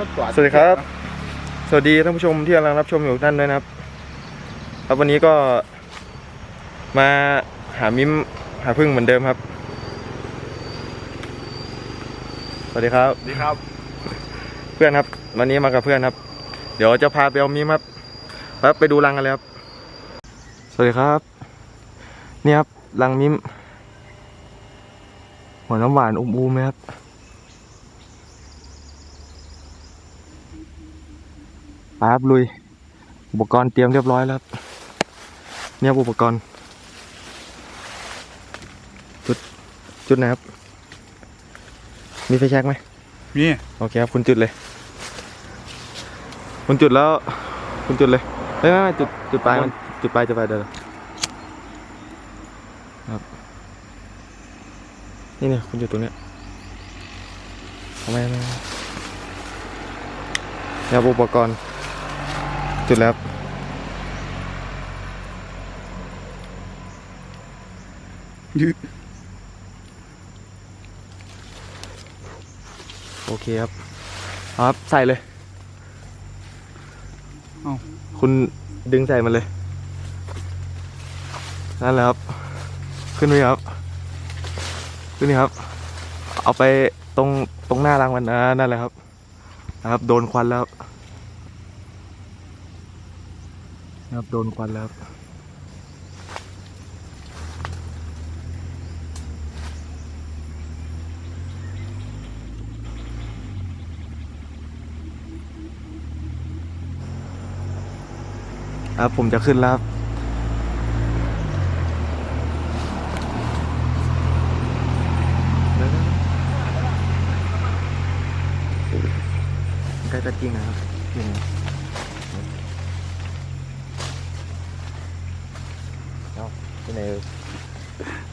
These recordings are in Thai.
รถจอดสวัสดีครับ สวัสดีท่านผู้ชมที่กำลังรับชมอยู่ท่านด้วยนะครับ ครับวันนี้ก็มาหามิมหาพึ่งเหมือนเดิมครับ สวัสดีครับ สวัสดีครับ เพื่อนครับ วันนี้มากับเพื่อนครับ เดี๋ยวจะพาไปเอามิมครับครับไปดูรังกันเลยครับ สวัสดีครับ นี่ครับรังมิมหัวน้ำหวานอุ้มๆไหมครับ ปครับลุย อุปกรณ์เตรียมเรียบร้อยแล้วครับเนี่ยอุปกรณ์ จุด จุดไหนครับ มีไฟแช็กไหมนี่โอเคครับคุณจุดเลย คุณจุดแล้ว คุณจุดเลยไม่ไม่ไม่จุดจุดปลายมันจุดปลายจุดปลายเดี๋ยวครับนี่เนี่ยคุณจุดตรงเนี้ยทำไมไม่ไม่เนี่ยอุปกรณ์ จุดแล้วครับยืดโอเคครับเอาครับใส่เลยเอ้าคุณดึงใส่มันเลยนั่นแหละครับ ขึ้นไปครับ ขึ้นนี่ครับ เอาไปตรงตรงหน้ารังมันอ่านั่นแหละครับนะครับ โดนควันแล้วครับ นะครับโดนควันแล้วครับผมจะขึ้นแล้วครับใกล้จะจริงนะครับนี่นะ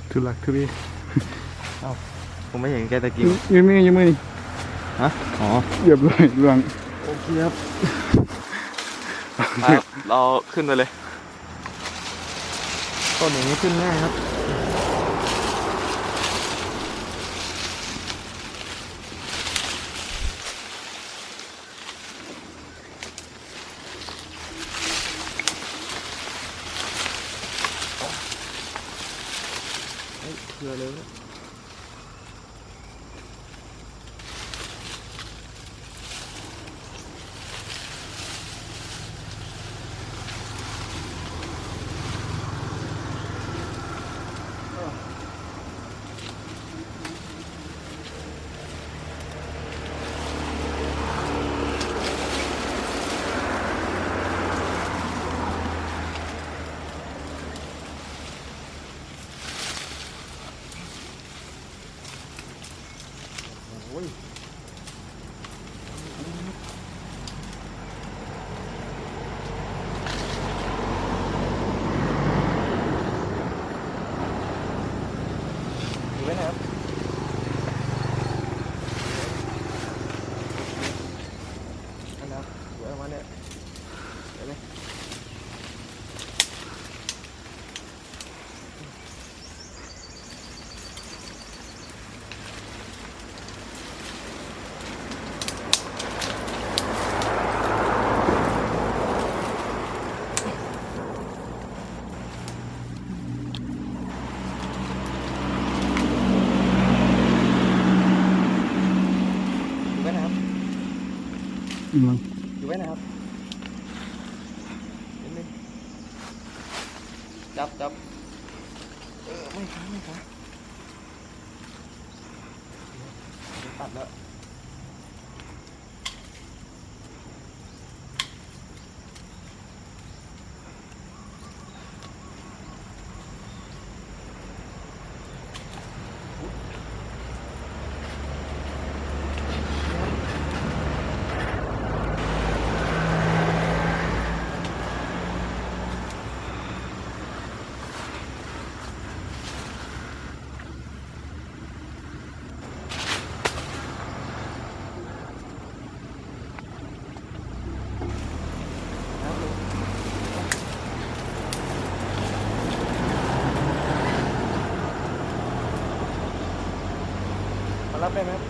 ทุลักทุเลผมไม่เห็นแกตะกี้ยืมมือยืมมือนี่ฮะอ๋อเหยียบเลยเรื่องโอเคครับเราขึ้นไปเลยต้นอย่างนี้ขึ้นง่ายครับ เฮ้ อเลยนะโอ้ยอยู่ไว้ไหนครับอันนั้นอยู่ไว้ประมาณเนี้ยเดี๋ยวเลยอยู่ไว้ไหนครับ อยู่ไว้นะครับนิดนึงจับจับเออไม่ค้าไม่ค้าเดี๋ยวตัดแล้วมา รับได้ไหมครับ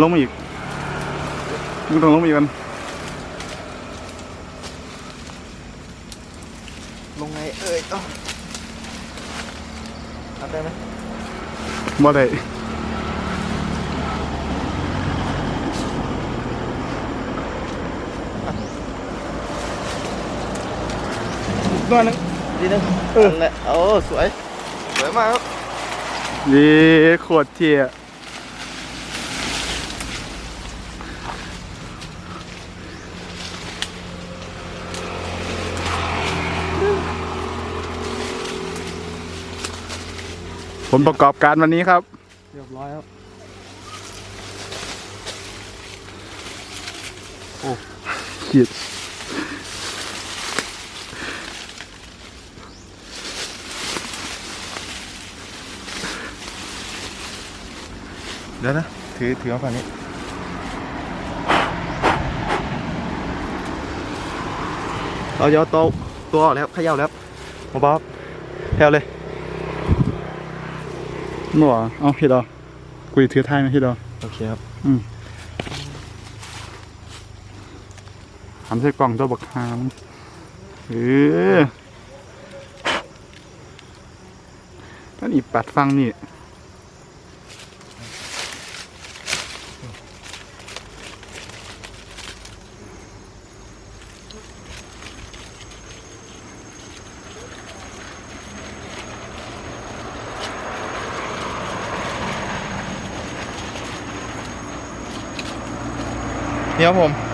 ลงมาอีกมึงต้องลงมาอีกกันลงไงเอ้ยเอ้าเอาได้ไหมบ่ได้ตัวนึงดีนึงเออแหละโอ้สวย สวยมากครับ เย้โคตรเท่อะผลประกอบการวันนี้ครับ เรียบร้อยครับขีด ดี๋ยวนะ ถือ ถือมาฝั่งนี้ เราจะเอาตัวตัวออกแล้วเขย่าแล้วมาบ๊อบแถวเลยหนัวเอาพี่ดอกูจะถือท้ายไหมพี่ดอโอเคครับหันใส่กล่องตัวบักฮามเออท่านอีปัดฟังนี่ นี่ครับผม